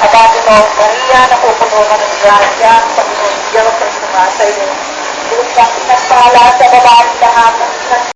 Ang sabi ko, Maria, napupuno ng grasya kanyang Diyos, at pinagpala naman ang iyong anak na si Jesus. Ang sabi ko, Maria, napupuno ng grasya sa kanyang Diyos, sumasayo. Bukod kang pinagpala sa babae lahat at pinagpala